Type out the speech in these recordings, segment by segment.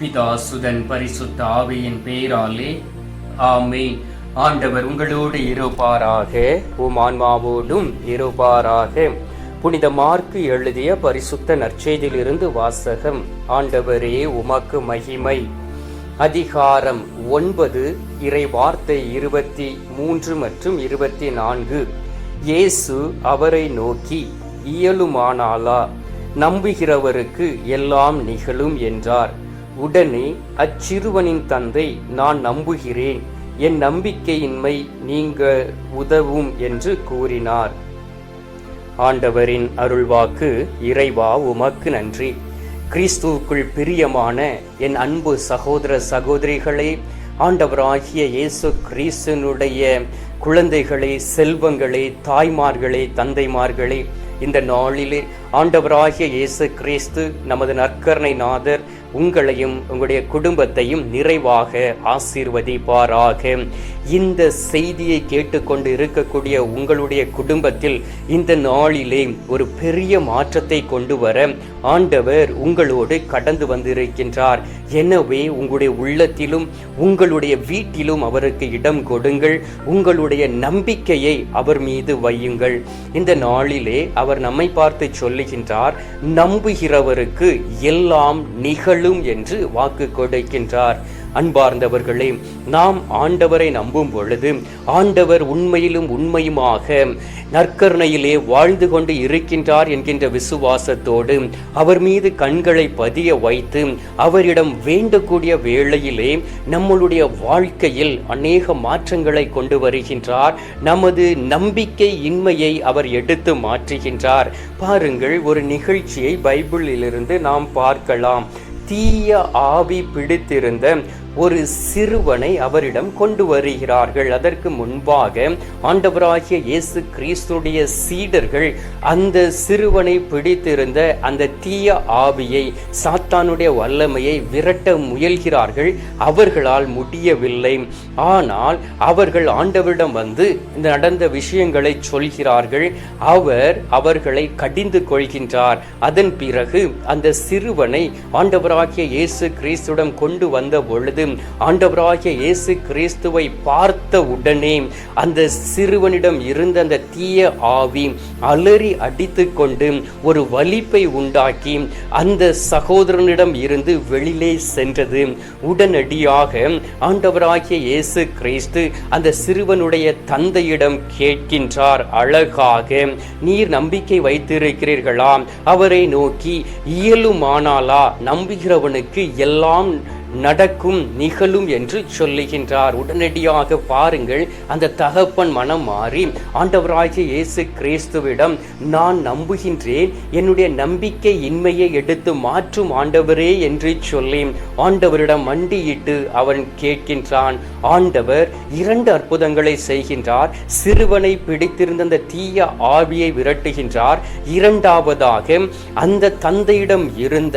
பிதாசுதன் பரிசுத்த ஆவியின் பெயராலே ஆமென். ஆண்டவர் உங்களோடு இருப்பாராக உம் ஆன்மாவோடும் இருப்பாராக. புனித மார்க்கு எழுதிய பரிசுத்த நற்செய்தியிலிருந்து வாசகம் ஆண்டவரே உமக்கு மகிமை. அதிகாரம் ஒன்பது இறை வார்த்தை இருபத்தி மூன்று மற்றும் இருபத்தி நான்கு. இயேசு அவரை நோக்கி இயலுமானாலா நம்புகிறவருக்கு எல்லாம் நிகழும் என்றார். உடனே அச்சிறுவனின் தந்தை நான் நம்புகிறேன். என் நம்பிக்கையின்மை நீங்க உதவும் என்று கூறினார். ஆண்டவரின் அருள்வாக்கு இறைவா உமக்கு நன்றி. கிறிஸ்துவுக்குள் பிரியமான என் அன்பு சகோதர சகோதரிகளே ஆண்டவராகிய இயேசு கிறிஸ்துனுடைய குழந்தைகளே செல்வங்களே தாய்மார்களே தந்தைமார்களே இந்த நாளிலே ஆண்டவராகிய இயேசு கிறிஸ்து நமது நற்கரணை நாதர் உங்களையும் உங்களுடைய குடும்பத்தையும் நிறைவாக ஆசீர்வதிப்பாராக. இந்த செய்தியை கேட்டுக்கொண்டு இருக்கக்கூடிய உங்களுடைய குடும்பத்தில் இந்த நாளிலே ஒரு பெரிய மாற்றத்தை கொண்டு வர ஆண்டவர் உங்களோடு கடந்து வந்திருக்கின்றார். எனவே உங்களுடைய உள்ளத்திலும் உங்களுடைய வீட்டிலும் அவருக்கு இடம் கொடுங்கள். உங்களுடைய நம்பிக்கையை அவர் மீது வையுங்கள். இந்த நாளிலே அவர் நம்மை பார்த்து சொல்லுகின்றார் நம்புகிறவருக்கு எல்லாம் நிகழும் என்று வாக்கு கொடுக்கின்றார். அன்பார்ந்தவர்களே நாம் ஆண்டவரை நம்பும் பொழுது ஆண்டவர் உண்மையிலும் உண்மையுமாக நற்கருணையிலே வாழ்ந்து கொண்டு இருக்கின்றார் என்கின்ற விசுவாசத்தோடு அவர் மீது கண்களை பதிய வைத்து அவரிடம் வேண்டக்கூடிய வேளையிலே நம்மளுடைய வாழ்க்கையில் அநேக மாற்றங்களை கொண்டு வருகின்றார். நமது நம்பிக்கை இன்மையை அவர் எடுத்து மாற்றுகின்றார். பாருங்கள் ஒரு நிகழ்ச்சியை பைபிளிலிருந்து நாம் பார்க்கலாம். தீய ஆவி பிடித்திருந்த ஒரு சிறுவனை அவரிடம் கொண்டு வருகிறார்கள். அதற்கு முன்பாக ஆண்டவராகிய இயேசு கிறிஸ்துடைய சீடர்கள் அந்த சிறுவனை பிடித்திருந்த அந்த தீய ஆவியை சாத்தானுடைய வல்லமையை விரட்ட முயல்கிறார்கள். அவர்களால் முடியவில்லை. ஆனால் அவர்கள் ஆண்டவரிடம் வந்து இந்த நடந்த விஷயங்களை சொல்கிறார்கள். அவர் அவர்களை கடிந்து கொள்கின்றார். அதன் பிறகு அந்த சிறுவனை ஆண்டவராகிய இயேசு கிறிஸ்துடன் கொண்டு வந்த பொழுது ஆண்டவராகிய இயேசு கிறிஸ்துவை பார்த்த உடனே அந்த சிறுவனிடம் இருந்த அந்த தீய ஆவி அலறி அடித்து கொண்டு ஒரு வலிப்பை உண்டாக்கி அந்த சகோதரனிடம் இருந்து வெளியிலே சென்றது. உடனடியாக ஆண்டவராகிய இயேசு கிறிஸ்து அந்த சிறுவனுடைய தந்தையிடம் கேட்கின்றார் அழகாக நீர் நம்பிக்கை வைத்திருக்கிறீர்களா? அவரை நோக்கி இயலுமானாலா? நம்புகிறவனுக்கு எல்லாம் நடக்கும் நிகழும் என்று சொல்லுகின்றார். உடனடியாக பாருங்கள் அந்த தகப்பன் மனம் மாறி ஆண்டவராகிய இயேசு கிறிஸ்துவிடம் நான் நம்புகின்றேன் என்னுடைய நம்பிக்கை இன்மையை எடுத்து மாற்றும் ஆண்டவரே என்று சொல்லி ஆண்டவரிடம் மண்டியிட்டு அவன் கேட்கின்றான். ஆண்டவர் இரண்டு அற்புதங்களை செய்கின்றார். சிறுவனை பிடித்திருந்த அந்த தீய ஆவியை விரட்டுகின்றார். இரண்டாவதாக அந்த தந்தையிடம் இருந்த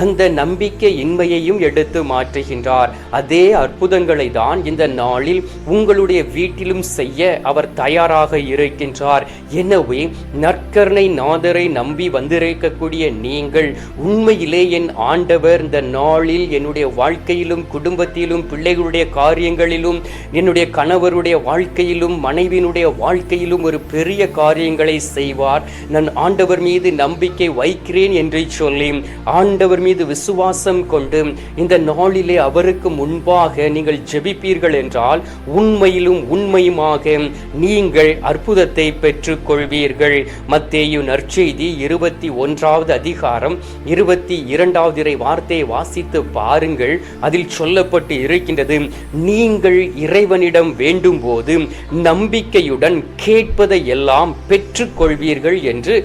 அந்த நம்பிக்கை இன்மையையும் எடுத்து மாற்றுகின்றார். அதே அற்புதங்களை தான் இந்த நாளில் உங்களுடைய வீட்டிலும் செய்ய அவர் தயாராக இருக்கின்றார். எனவே நற்கருணை நாதரை நம்பி வந்திருக்கக்கூடிய நீங்கள் உண்மையிலே என் ஆண்டவர் இந்த நாளில் என்னுடைய வாழ்க்கையிலும் குடும்பத்திலும் பிள்ளைகளுடைய காரியங்களிலும் என்னுடைய கணவருடைய வாழ்க்கையிலும் மனைவியினுடைய வாழ்க்கையிலும் ஒரு பெரிய காரியங்களை செய்வார். நான் ஆண்டவர் மீது நம்பிக்கை வைக்கிறேன் என்று சொல்லி ஆண்டவர் மீது விசுவாசம் கொண்டு இந்த நாளிலே அவருக்கு முன்பாக நீங்கள் ஜெபிப்பீர்கள் என்றால் உண்மையிலும் உண்மையுமாக நீங்கள் அற்புதத்தை பெற்றுக் கொள்வீர்கள் மத்தேயு நற்செய்தி இருபத்தி ஒன்றாவது அதிகாரம் இருபத்தி இரண்டாவது இறை வார்த்தையை வாசித்து பாருங்கள். அதில் சொல்லப்பட்டு இருக்கின்றது நீங்கள் இறைவனிடம் வேண்டும் போது நம்பிக்கையுடன் கேட்பதை எல்லாம் பெற்றுக்கொள்வீர்கள் என்று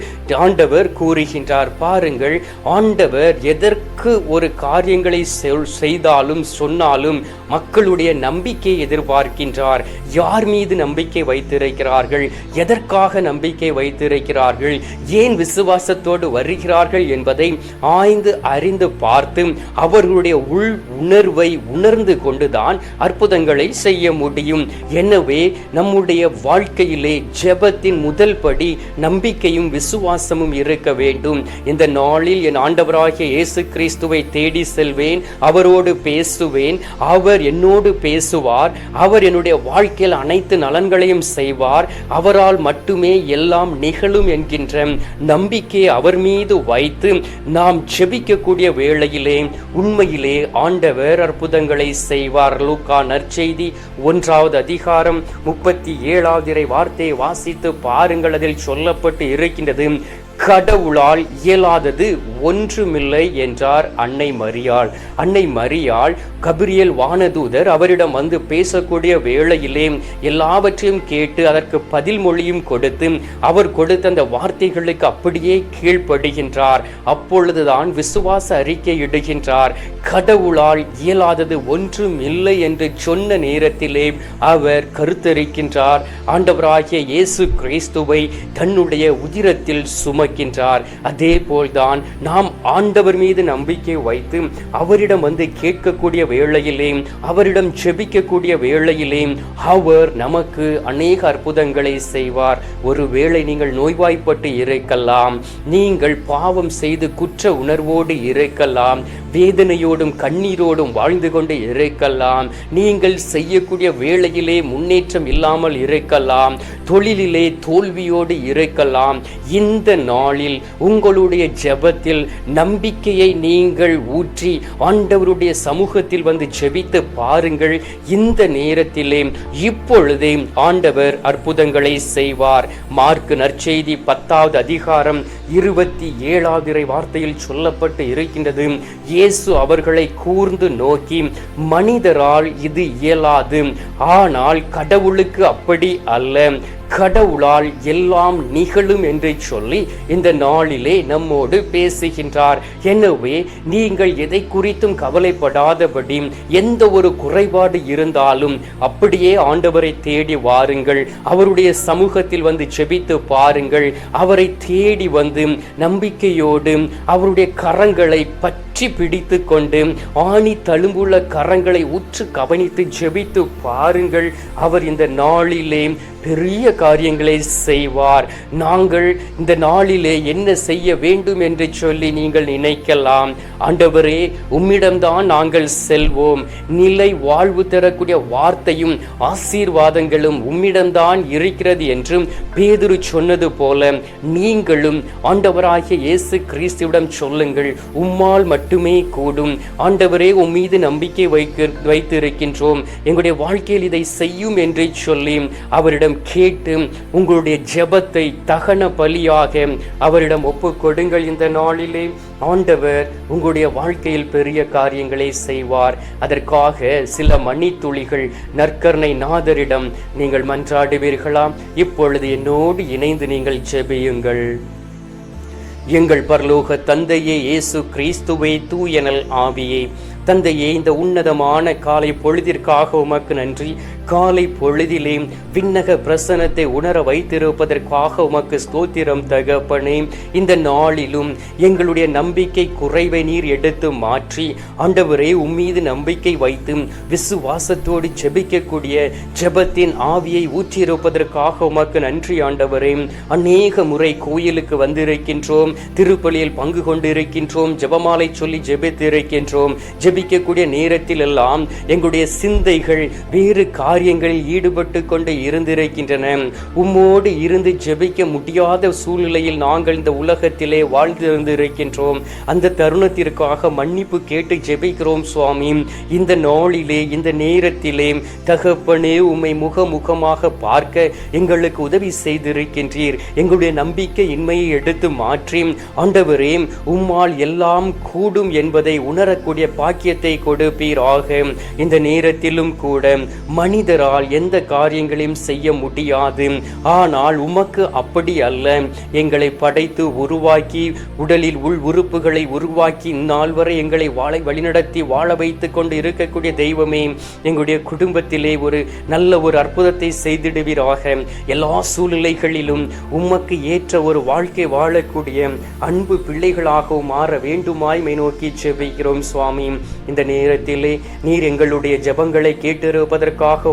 ஆண்டவர் கூறுகின்றார். பாருங்கள் ஆண்டவர் எதற்கு ஒரு காரியங்களை சொல் செய்தாலும் சொன்னாலும் மக்களுடைய நம்பிக்கை எதிர்பார்க்கின்றார். யார் மீது நம்பிக்கை வைத்திருக்கிறார்கள்? எதற்காக நம்பிக்கை வைத்திருக்கிறார்கள்? ஏன் விசுவாசத்தோடு வருகிறார்கள் என்பதை ஆய்ந்து அறிந்து பார்த்து அவர்களுடைய உள் உணர்வை உணர்ந்து கொண்டுதான் அற்புதங்களை செய்ய முடியும். எனவே நம்முடைய வாழ்க்கையிலே ஜெபத்தின் முதல் படி நம்பிக்கையும் விசுவாசமும் இருக்க வேண்டும். இந்த நாளில் என் ஆண்டவராகிய இயேசு கிறிஸ்துவை தேடி செல்வேன். அவர் அவரோடு பேசுவேன் அவர் என்னோடு பேசுவார் அவர் என்னுடைய வாழ்க்கையில் அனைத்து நலன்களையும் செய்வார் அவரால் மட்டுமே எல்லாம் நிகழும் என்கின்ற நம்பிக்கையை அவர் மீது வைத்து நாம் ஜெபிக்கக்கூடிய வேளையிலே உண்மையிலே ஆண்டவர் அற்புதங்களை செய்வார். லூக்கா நற்செய்தி ஒன்றாவது அதிகாரம் முப்பத்தி ஏழாவது இறை வார்த்தையை வாசித்து பாருங்கள் அதில் சொல்லப்பட்டு இருக்கின்றது கடவுளால் இயலாதது ஒன்றுமில்லை என்றார் அன்னை மரியாள். அன்னை மரியாள் கபிரியல் வானதூதர் அவரிடம் வந்து பேசக்கூடிய வேளையிலே எல்லாவற்றையும் கேட்டு அதற்கு பதில் மொழியும் கொடுத்து அவர் கொடுத்த அந்த வார்த்தைகளுக்கு அப்படியே கீழ்ப்படுகின்றார். அப்பொழுதுதான் விசுவாச அறிக்கை இடுகின்றார். கடவுளால் இயலாதது ஒன்றும் இல்லை என்று சொன்ன நேரத்திலே அவர் கருத்தரிக்கின்றார். ஆண்டவராகிய இயேசு கிறிஸ்துவை தன்னுடைய உதிரத்தில் சுமக்கின்றார். அதே போல்தான் நாம் ஆண்டவர் மீது நம்பிக்கை வைத்து அவரிடம் வந்து கேட்கக்கூடிய வேளையிலே அவரிடம் ஜெபிக்கக்கூடிய வேளையிலே அவர் நமக்கு அநேக அற்புதங்களை செய்வார். ஒருவேளை நீங்கள் நோய்வாய்ப்பட்டு இருக்கலாம் நீங்கள் பாவம் செய்து குற்ற உணர்வோடு இருக்கலாம் வேதனையோடும் கண்ணீரோடும் வாழ்ந்து கொண்டு இருக்கலாம் நீங்கள் செய்யக்கூடிய வேளையிலே முன்னேற்றம் இல்லாமல் இருக்கலாம் தொழிலிலே தோல்வியோடு இருக்கலாம் இந்த நாளில் உங்களுடைய ஜெபத்தில் நம்பிக்கையை நீங்கள் ஊற்றி ஆண்டவருடைய சமூகத்தில் வந்து ஜெபித்து பாருங்கள். இந்த நேரத்திலே இப்பொழுதே ஆண்டவர் அற்புதங்களை செய்வார். மார்க் நற்செய்தி பத்தாவது அதிகாரம் இருபத்தி ஏழாவது வார்த்தையில் சொல்லப்பட்டு இருக்கின்றது. இயேசு அவர்களை கூர்ந்து நோக்கி மனிதரால் இது இயலாது. ஆனால் கடவுளுக்கு அப்படி அல்ல. கடவுளால் எல்லாம் நிகழும் என்று சொல்லி இந்த நாளிலே நம்மோடு பேசுகின்றார். எனவே நீங்கள் எதை குறித்தும் கவலைப்படாதபடி எந்த ஒரு குறைபாடு இருந்தாலும் அப்படியே ஆண்டவரை தேடி வாருங்கள். அவருடைய சமூகத்தில் வந்து செபித்து பாருங்கள். அவரை தேடி வந்து நம்பிக்கையோடு அவருடைய கரங்களை பற்றி பிடித்து கொண்டு ஆணி தழும்புள்ள கரங்களை உற்று கவனித்து ஜெபித்து பாருங்கள். அவர் இந்த நாளிலே பெரிய காரியங்களை செய்வார். நாங்கள் இந்த நாளிலே என்ன செய்ய வேண்டும் என்று சொல்லி நீங்கள் நினைக்கலாம். ஆண்டவரே உம்மிடம்தான் நாங்கள் செல்வோம். நிலை வாழ்வு தரக்கூடிய வார்த்தையும் ஆசீர்வாதங்களும் உம்மிடம்தான் இருக்கிறது என்றும் பேதுரு சொன்னது போல நீங்களும் ஆண்டவராகிய இயேசு கிறிஸ்துவிடம் சொல்லுங்கள். உம்மால் மட்டுமே கூடும். ஆண்டவரே உம் மீது நம்பிக்கை வைக்க வைத்திருக்கின்றோம். எங்களுடைய வாழ்க்கையில் இதை செய்யும் என்று சொல்லி அவரிடம் கேட்டு உங்களுடைய ஜெபத்தை தகன பலியாக அவரிடம் ஒப்பு கொடுங்கள் இந்த நாளிலே ஆண்டவர் உங்களுடைய வாழ்க்கையில் பெரிய காரியங்களை செய்வார். அதற்காக சில மணித்துளிகள் நற்கர்ணை நாதரிடம் நீங்கள் மன்றாடுவீர்களாம் இப்பொழுது என்னோடு இணைந்து நீங்கள் ஜெபியுங்கள். எங்கள் பரலோக தந்தையே இயேசு கிறிஸ்துவை தூயனல் ஆவியே. தந்தையே இந்த உன்னதமான காலை பொழுதிற்காக உமக்கு நன்றி. காலை பொழுதிலே விண்ணக பிரசனத்தை உணர வைத்திருப்பதற்காக உமக்கு ஸ்தோத்திரம் தகப்பனே. இந்த நாளிலும் எங்களுடைய நம்பிக்கை குறைவை நீர் எடுத்து மாற்றி ஆண்டவரே உம்மீது நம்பிக்கை வைத்து விசுவாசத்தோடு ஜெபிக்கக்கூடிய ஜெபத்தின் ஆவியை ஊற்றியிருப்பதற்காக உமக்கு நன்றி ஆண்டவரே. அநேக முறை கோயிலுக்கு வந்திருக்கின்றோம் திருப்பலியில் பங்கு கொண்டிருக்கின்றோம் ஜெபமாலை சொல்லி ஜெபித்திருக்கின்றோம். ஜெபிக்கக்கூடிய நேரத்தில் எல்லாம் எங்களுடைய சிந்தைகள் வேறு காரியங்களில் ஈடுபட்டு கொண்டு இருந்திருக்கின்றன. உம்மோடு இருந்து ஜெபிக்க முடியாத சூழ்நிலையில் நாங்கள் இந்த உலகத்திலே வாழ்ந்திருந்திருக்கின்றோம். அந்த தருணத்திற்காக மன்னிப்பு கேட்டு ஜெபிக்கிறோம் சுவாமி. இந்த நாளிலே இந்த நேரத்திலே தகப்பனே உம்மை முகமுகமாக பார்க்க எங்களுக்கு உதவி செய்திருக்கின்றீர். எங்களுடைய நம்பிக்கை இன்மையை எடுத்து மாற்றி. ஆண்டவரே உம்மால் எல்லாம் கூடும் என்பதை உணரக்கூடிய பாக்கியத்தை கொடுப்பீராக. இந்த நேரத்திலும் கூட மனிதரால் எந்த காரியங்களையும் செய்ய முடியாது. ஆனால் உமக்கு அப்படி அல்ல. எங்களை படைத்து உருவாக்கி உடலில் உள் உறுப்புகளை உருவாக்கி இந்நாள் வரை எங்களை வாழை வழிநடத்தி வாழ வைத்து கொண்டு இருக்கக்கூடிய தெய்வமே எங்களுடைய குடும்பத்திலே ஒரு நல்ல ஒரு அற்புதத்தை செய்திடுவீராக. எல்லா சூழ்நிலைகளிலும் உமக்கு ஏற்ற ஒரு வாழ்க்கை வாழக்கூடிய அன்பு பிள்ளைகளாகவும் மாற வேண்டுமாய் மை நோக்கி செவிக்கிறோம் சுவாமி. இந்த நேரத்திலே நீர் எங்களுடைய ஜெபங்களை கேட்டிருப்பதற்காக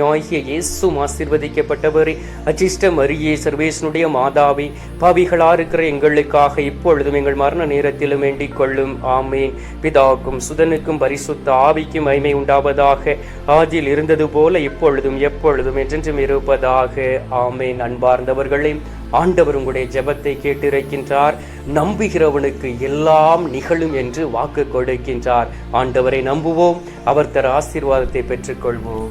கனியாகிய இயேசும் ஆசீர்வதிக்கப்பட்டவரே. அச்சிஷ்ட மரியே சர்வேசனுடைய மாதாவி பாவிகளா இருக்கிற எங்களுக்காக இப்பொழுதும் எங்கள் மரண நேரத்திலும் வேண்டிக் கொள்ளும். ஆமேன். பிதாவுக்கும் சுதனுக்கும் பரிசுத்த ஆவிக்கும் மைமை உண்டாவதாக. ஆதியில் இருந்தது போல இப்பொழுதும் எப்பொழுதும் என்றென்றும் இருப்பதாக. ஆமேன். அன்பார்ந்தவர்களே ஆண்டவர் உங்களுடைய ஜெபத்தை கேட்டிருக்கின்றார். நம்புகிறவனுக்கு எல்லாம் நிகழும் என்று வாக்கு கொடுக்கின்றார். ஆண்டவரை நம்புவோம். அவர் தர ஆசீர்வாதத்தை பெற்றுக்கொள்வோம்.